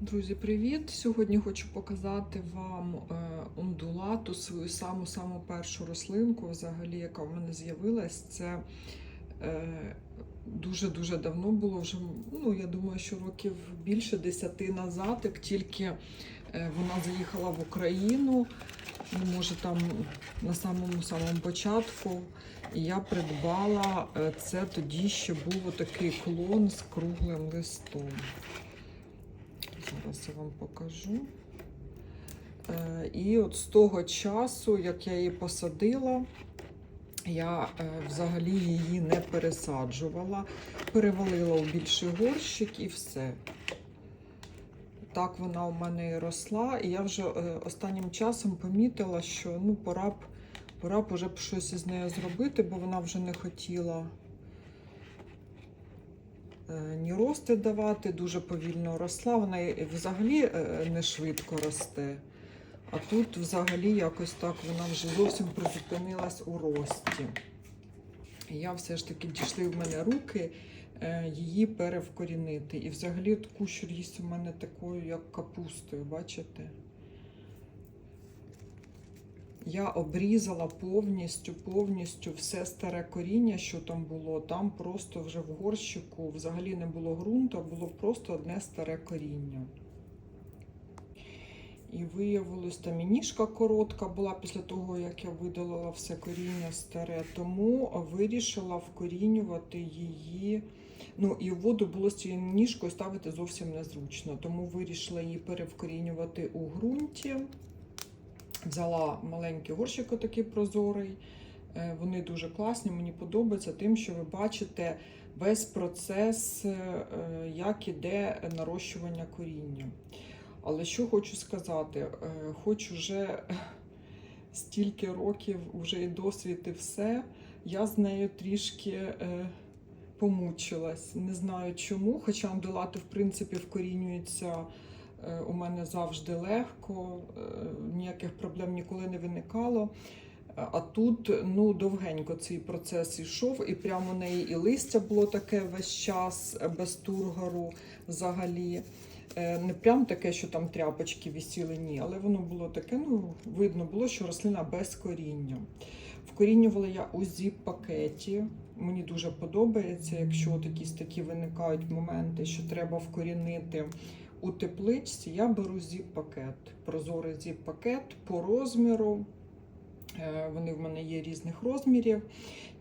Друзі, привіт! Сьогодні хочу показати вам е, ондулату, свою саму-саму першу рослинку, взагалі, яка в мене з'явилась. Це дуже-дуже давно було, вже, ну, я думаю, що років більше десяти назад, як тільки е, вона заїхала в Україну, ну, може там на самому самому початку. Я придбала е, це тоді ще був такий клон з круглим листом. Зараз я вам покажу. Е, І от з того часу, як я її посадила, я е, взагалі її не пересаджувала, перевалила у більший горщик і все. Так вона у мене і росла, і я вже е, останнім часом помітила, що ну, пора б, пора б уже б щось із нею зробити, бо вона вже не хотіла ні рости давати, дуже повільно росла. Вона взагалі е, не швидко росте. А тут взагалі якось так вона вже зовсім призупинилась у рості. Я все ж таки дійшли в мене руки е, її перевкорінити. І взагалі от кущ ріс у мене такою, як капустою, бачите? Я обрізала повністю, повністю все старе коріння, що там було. Там просто вже в горщику взагалі не було ґрунту, а було просто одне старе коріння. І виявилось, там і ніжка коротка була після того, як я видалила все коріння старе, тому вирішила вкорінювати її. Ну і воду було з цією ніжкою ставити зовсім незручно. Тому вирішила її перевкорінювати у ґрунті. Взяла маленький горщик отакий прозорий. Е, Вони дуже класні, мені подобається тим, що ви бачите весь процес, е, як іде нарощування коріння. Але що хочу сказати, е, хоч уже стільки років, вже і досвід, і все, я з нею трішки помучилась. Не знаю чому, хоча андулати, в принципі, вкорінюються у мене завжди легко, е, ніяких проблем ніколи не виникало. А тут ну, довгенько цей процес йшов, і прямо у неї і листя було таке весь час е, без тургору взагалі. Е, Не прям таке, що там тряпочки висіли, ні, але воно було таке, ну, видно було, що рослина без коріння. Вкорінювала я у зіп-пакеті. Мені дуже подобається, якщо от якісь такі виникають моменти, що треба вкорінити у тепличці, я беру зіп-пакет, прозорий зіп-пакет по розміру. Е, Вони в мене є різних розмірів.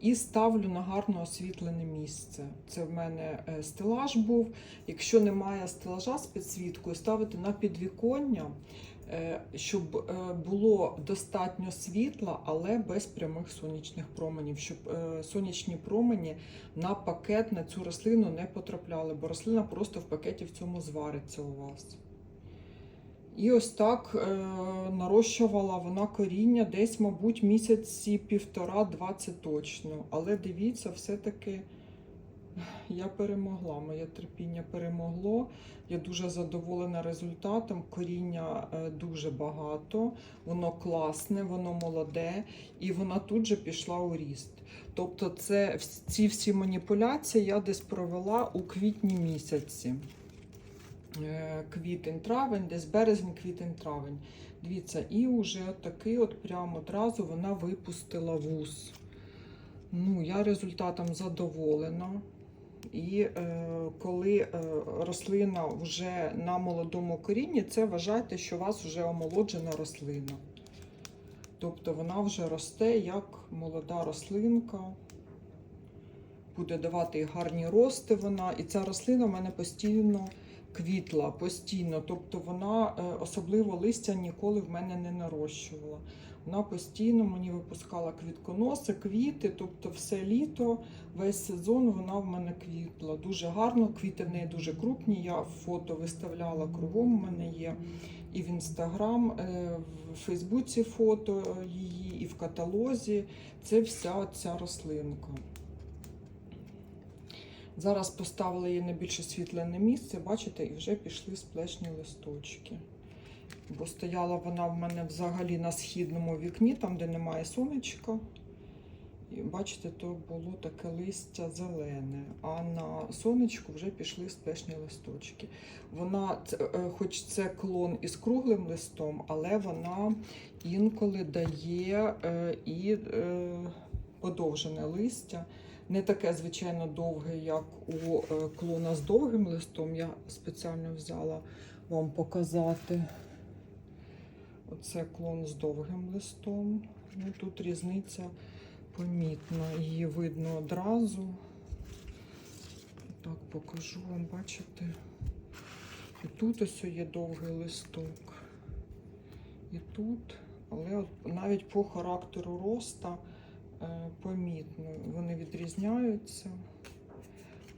І ставлю на гарно освітлене місце. Це в мене е, стелаж був. Якщо немає стелажа з підсвіткою, ставити на підвіконня, щоб е, було достатньо світла, але без прямих сонячних променів, щоб е, сонячні промені на пакет на цю рослину не потрапляли, бо рослина просто в пакеті в цьому звариться у вас. І ось так е, нарощувала вона коріння десь, мабуть, місяці півтора-два це точно. Але дивіться, все-таки я перемогла. Моє терпіння перемогло. Я дуже задоволена результатом. Коріння е, дуже багато, воно класне, воно молоде, і вона тут же пішла у ріст. Тобто, це ці всі маніпуляції я десь провела у квітні місяці. Е, квітень-травень, десь березень, квітень-травень. Дивіться, і вже такий от прямо одразу вона випустила вуз. Ну, я результатом задоволена. І е, коли е, рослина вже на молодому корінні, це вважайте, що у вас вже омолоджена рослина. Тобто вона вже росте як молода рослинка. Буде давати гарні рости вона. І ця рослина в мене постійно квітла постійно, тобто вона е, особливо листя ніколи в мене не нарощувала. Вона постійно мені випускала квітконоси, квіти, тобто все літо, весь сезон вона в мене квітла. Дуже гарно, квіти в неї дуже крупні. Я фото виставляла кругом. У мене є і в інстаграм, е, в Фейсбуці фото її, і в каталозі. Це вся ця рослинка. Зараз поставила її на більш освітлене місце, бачите, і вже пішли сплешні листочки. Бо стояла вона в мене взагалі на східному вікні, там, де немає сонечка. І бачите, то було таке листя зелене, а на сонечку вже пішли спешні листочки. Вона, е, хоч це клон із круглим листом, але вона інколи дає е, і е, подовжене листя. Не таке, звичайно, довге, як у е, клона з довгим листом. Я спеціально взяла вам показати. Оце клон з довгим листом. Ну, тут різниця помітна. Її видно одразу. Так, покажу вам, бачите. І тут ось є довгий листок. І тут, але от навіть по характеру роста помітно. Вони відрізняються.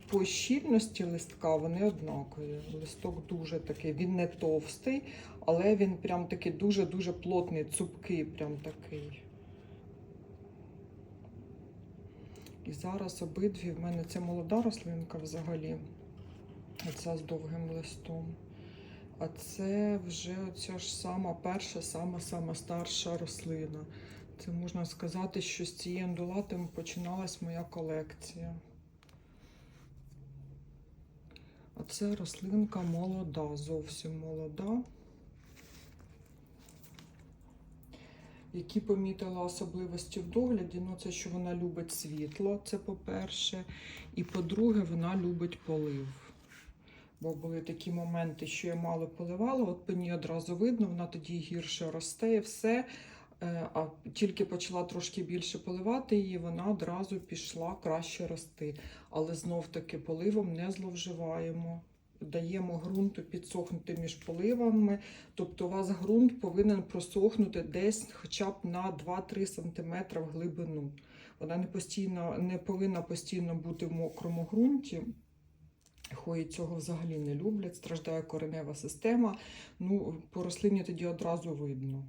По щільності листка вони однакові. Листок дуже такий, він не товстий, але він прям такий дуже-дуже плотний, цупкий, прям такий. І зараз обидві в мене це молода рослинка взагалі. Оця з довгим листом. А це вже оця ж сама перша, сама сама старша рослина. Це можна сказати, що з цієї андулатами починалась моя колекція. А це рослинка молода, зовсім молода. Які помітила особливості в догляді, ну це що вона любить світло, це по-перше. І по-друге, вона любить полив. Бо були такі моменти, що я мало поливала, от по ній одразу видно, вона тоді гірше росте і все. Е, А тільки почала трошки більше поливати її, вона одразу пішла краще рости. Але знов-таки поливом не зловживаємо. Даємо ґрунту підсохнути між поливами. Тобто у вас ґрунт повинен просохнути десь хоча б на 2-3 см в глибину. Вона не, постійно, не повинна постійно бути в мокрому ґрунті. Хої цього взагалі не люблять, страждає коренева система. Ну, по рослині тоді одразу видно.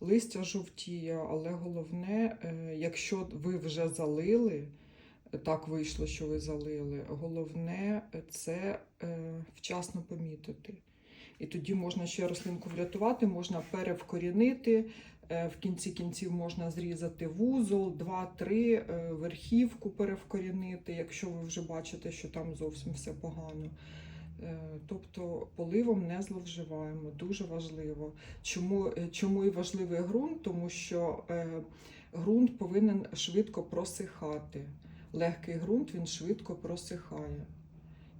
Листя жовтіє, але головне, е, якщо ви вже залили, так вийшло, що ви залили, головне е, це е, вчасно помітити. І тоді можна ще рослинку врятувати, можна перевкорінити. е, В кінці кінців можна зрізати вузол, 2-3, е, верхівку перевкорінити, якщо ви вже бачите, що там зовсім все погано. Е, Тобто поливом не зловживаємо, дуже важливо. Чому, е, чому і важливий ґрунт? Тому що е, ґрунт повинен швидко просихати. Легкий ґрунт він швидко просихає.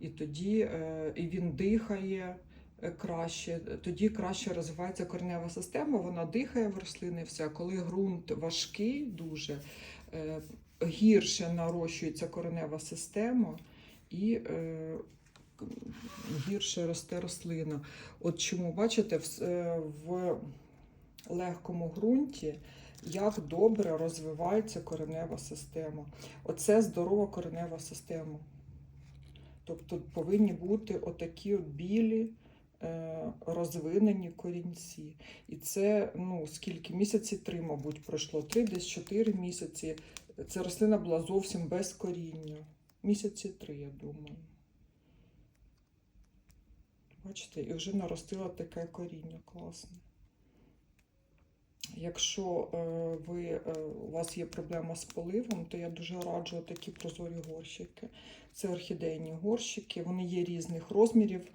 І тоді і він дихає краще, тоді краще розвивається коренева система, вона дихає в рослини, все. Коли ґрунт важкий, дуже гірше нарощується коренева система і гірше росте рослина. От чому бачите, в, е, в легкому ґрунті як добре розвивається коренева система. Оце здорова коренева система. Тобто повинні бути отакі от білі е, розвинені корінці. І це ну, скільки місяці три, мабуть, пройшло. Три, десь чотири місяці. Ця рослина була зовсім без коріння. Місяці три, я думаю. Бачите, і вже наростила таке коріння класне. Якщо е, ви, е, у вас є проблема з поливом, то я дуже раджу такі прозорі горщики. Це орхідейні горщики, вони є різних розмірів.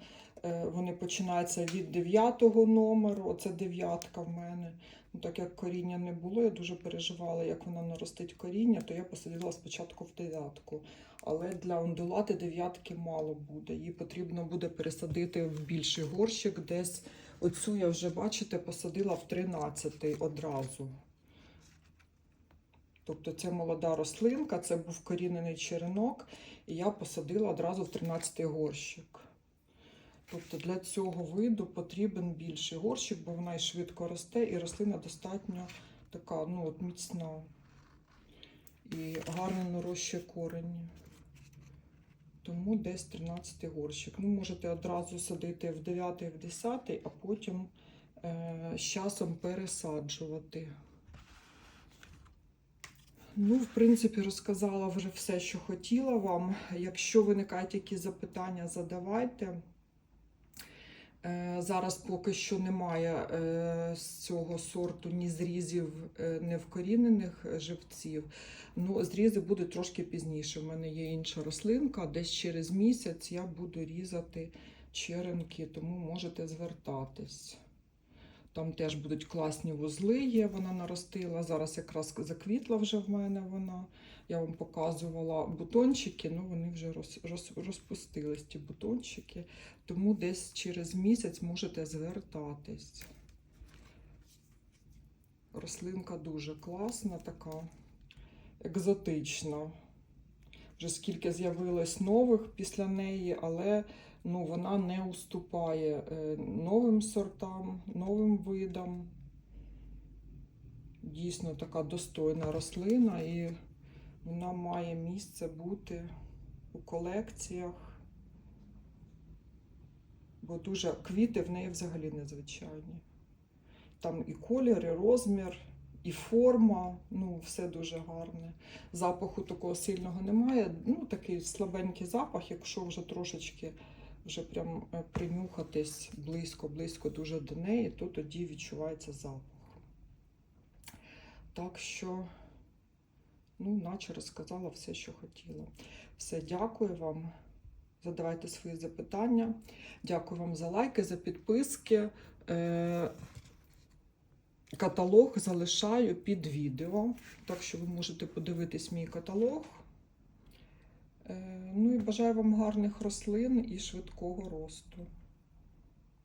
Е, вони починаються від 9 номеру, оце дев'ятка в мене. Ну, так як коріння не було, я дуже переживала, як вона наростить коріння, то я посадила спочатку в дев'ятку. Але для ондулати дев'ятки мало буде. Її потрібно буде пересадити в більший горщик. Десь оцю я вже, бачите, посадила в 13 одразу. Тобто це молода рослинка, це був корінений черенок, і я посадила одразу в 13 горщик. Тобто для цього виду потрібен більший горщик, бо вона і швидко росте, і рослина достатньо така ну, от міцна і гарно нарощує корені. Тому десь 13 горщик. Ну, можете одразу садити в 9 в 10, а потім е, з часом пересаджувати. Ну, в принципі, розказала вже все, що хотіла вам. Якщо виникають якісь запитання, задавайте. Е, Зараз поки що немає е, з цього сорту ні зрізів е, невкорінених живців. Ну, зрізи будуть трошки пізніше. У мене є інша рослинка. Десь через місяць я буду різати черенки, тому можете звертатись. Там теж будуть класні вузли, є, вона наростила. Зараз якраз заквітла вже в мене вона. Я вам показувала бутончики, ну вони вже роз, роз, розпустились, ті бутончики. Тому десь через місяць можете звертатись. Рослинка дуже класна, така екзотична. Вже скільки з'явилось нових після неї, але ну, вона не уступає е, новим сортам, новим видам. Дійсно така достойна рослина, і вона має місце бути у колекціях, бо дуже квіти в неї взагалі незвичайні. Там і колір, і розмір, і форма, ну, все дуже гарне. Запаху такого сильного немає. Ну, такий слабенький запах, якщо вже трошечки вже прям е, принюхатись близько-близько дуже до неї, то тоді відчувається запах. Так що, ну, наче розказала все, що хотіла. Все, дякую вам. Задавайте свої запитання. Дякую вам за лайки, за підписки. Е, Каталог залишаю під відео, так що ви можете подивитись мій каталог. Е, Ну і бажаю вам гарних рослин і швидкого росту.